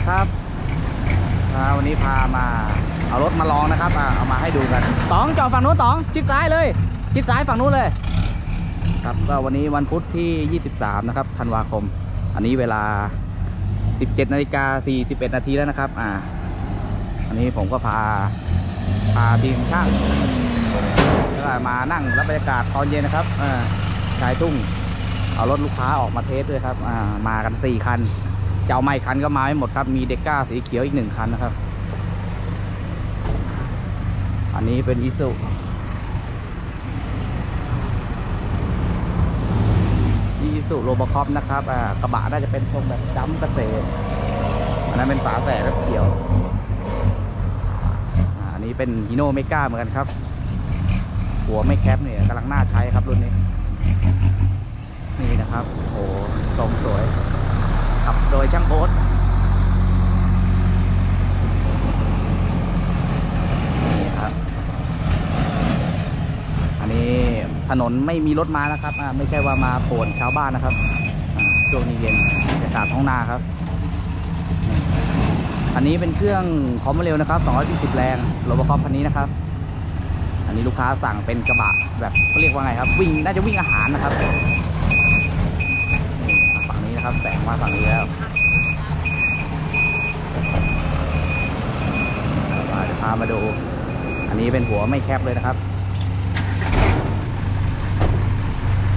ดีครับอ่าวันนี้พามาเอารถมาลองนะครับอ่าเอามาให้ดูกันตองจอดฝั่งนู้นตองชิดซ้ายเลย ชิดซ้ายฝั่งนู้นเลย ครับก็วันนี้วันพุธที่ 23 นะครับธันวาคม อันนี้เวลา 17นาฬิกา41นาทีแล้วนะครับ อ่า อันนี้ผมก็พาพาทีมช่างก็มานั่งรับบรรยากาศตอนเย็นนะครับอ่าชายทุ่ง เอารถลูกค้าออกมาเทสด้วยครับอ่ามากัน 4 คัน จะเอาไม่คันก็มาไม่หมดครับ มีเด็กก้าสีเขียวอีกหนึ่งคันนะครับ อันนี้เป็นอิสุอิสุโรบคอปนะครับอ่ากระบะน่าจะเป็นทรงแบบจัมเกษตรอันนั้นเป็นฝาแฝดแล้วเขียวอันนี้เป็นฮิโนเมกาเหมือนกันครับ หัวไม่แคปเนี่ยกำลังน่าใช้ครับรุ่นนี้ นี่นะครับ โอ้ทรงสวย ขับโดยช่างโอ๊ตนี่ครับ อันนี้ถนนไม่มีรถมานะครับไม่ใช่ว่ามาป่วนชาวบ้านนะครับช่วงนี้เย็นบรรยากาศท้องนาครับ อันนี้เป็นเครื่องคอมเร็วนะครับ220แรงโรบอคอปคันนี้นะครับ อันนี้ลูกค้าสั่งเป็นกระบะแบบเขาเรียกว่าไงครับ วิ่งน่าจะวิ่งอาหารนะครับ นะครับ แสงมาฝั่งนี้แล้วเดี๋ยวพามาดู อันนี้เป็นหัวไม่แคบเลยนะครับ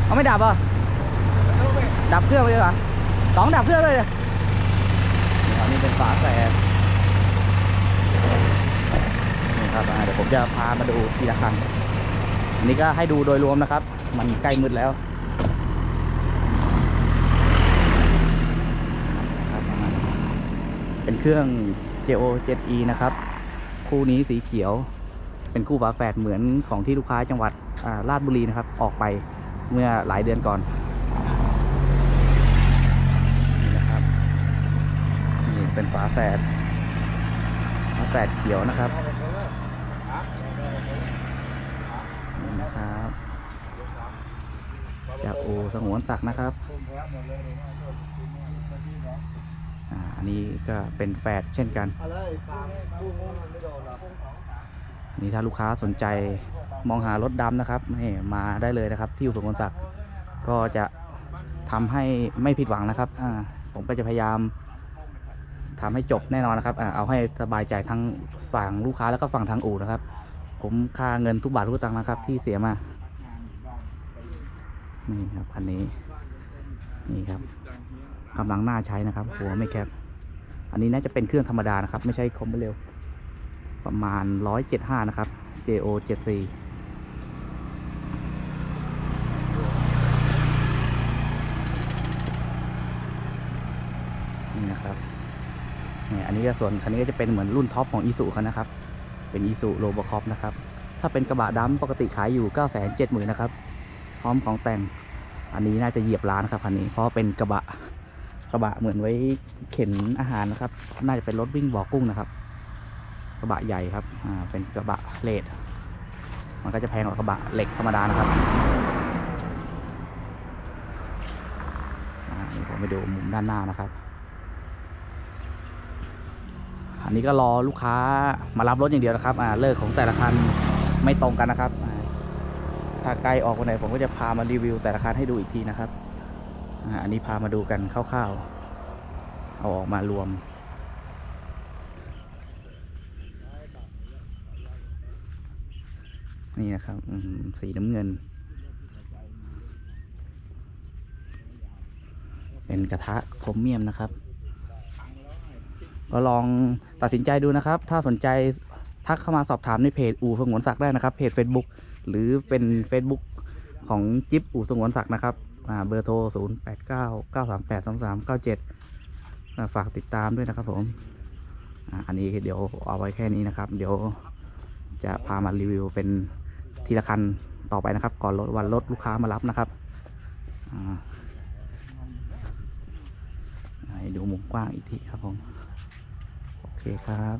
เอาไม่ดับเหรอะดับเครื่องไปเลยเหรอสองดับเครื่องเลยเหรอนี่อันนี้เป็นฝาแสงนี่ครับเดี๋ยวผมจะพามาดูทีละคันอันนี้ก็ให้ดูโดยรวมนะครับ มันใกล้มืดแล้ว ครับประมาณนี้ เครื่อง JO 7E นะครับ คู่นี้สีเขียว เป็นคู่ฝาแฝดเหมือนของที่ลูกค้าจังหวัดอ่าราชบุรีนะครับ ออกไปเมื่อหลายเดือนก่อนนี่นะครับนี่เป็นฝาแฝดฝาแฝดเขียวนะครับนี่นะครับจากอูสงวนศักดิ์นะครับ อันนี้ก็เป็นแฝดเช่นกัน นี่ถ้าลูกค้าสนใจมองหารถดำนะครับนี่มาได้เลยนะครับ ที่อยู่สุขนศักดิ์ก็จะทำให้ไม่ผิดหวังนะครับผมก็จะพยายามทำให้จบแน่นอนนะครับอเอาให้สบายใจทั้งฝั่งลูกค้าแล้วก็ฝั่งทางอู่นะครับ ผมค่าเงินทุกบาททุกตังค์นะครับ ที่เสียมานี่ครับคันนี้นี่ครับ กำลังน่าใช้นะครับ หัวไม่แคบอันนี้น่าจะเป็นเครื่องธรรมดานะครับ ไม่ใช่คอมเร็ว ประมาณ175นะครับ JO 74นี่นะครับเนี่ยอันนี้ก็ส่วนคันนี้ก็จะเป็นเหมือนรุ่นท็อปของอีซูคันนะครับ เป็นอีซูโรบอคอปนะครับ ถ้าเป็นกระบะดำปกติขายอยู่9 7 0 0 0 0นะครับ พร้อมของแต่ง อันนี้น่าจะเหยียบล้านครับคันนี้ เพราะเป็นกระบะ กระบะเหมือนไว้เข็นอาหารนะครับ น่าจะเป็นรถวิ่งบ่อกุ้งนะครับ กระบะใหญ่ครับ อ่า เป็นกระบะเลดมันก็จะแพงกว่ากระบะเหล็กธรรมดานะครับ อ่านี่ผมไปดูมุมด้านหน้านะครับ อันนี้ก็รอลูกค้ามารับรถอย่างเดียวนะครับ อ่า เลิกของแต่ละคันไม่ตรงกันนะครับ ถ้าไกลออกวันไหนผมก็จะพามารีวิวแต่ละคันให้ดูอีกทีนะครับ อันนี้พามาดูกันคร่าวๆ เอาออกมารวม นี่นะครับสีน้ำเงิน เป็นกระทะโครเมียมนะครับ ก็ลองตัดสินใจดูนะครับ ถ้าสนใจทักเข้ามาสอบถามในเพจอู่สงวนศักดิ์ได้นะครับ เพจ Facebook หรือเป็น Facebook ของจิ๊บอู่สงวนศักดิ์นะครับ อ่าเบอร์โทร 0 8 9 9 3 8 2 3 9 7 ฝากติดตามด้วยนะครับผมอันนี้เดี๋ยวเอาไว้แค่นี้นะครับ เดี๋ยวจะพามารีวิวเป็นทีละคันต่อไปนะครับ ก่อนรถวันรถลูกค้ามารับนะครับให้ดูมุมกว้างอีกทีครับผม โอเคครับ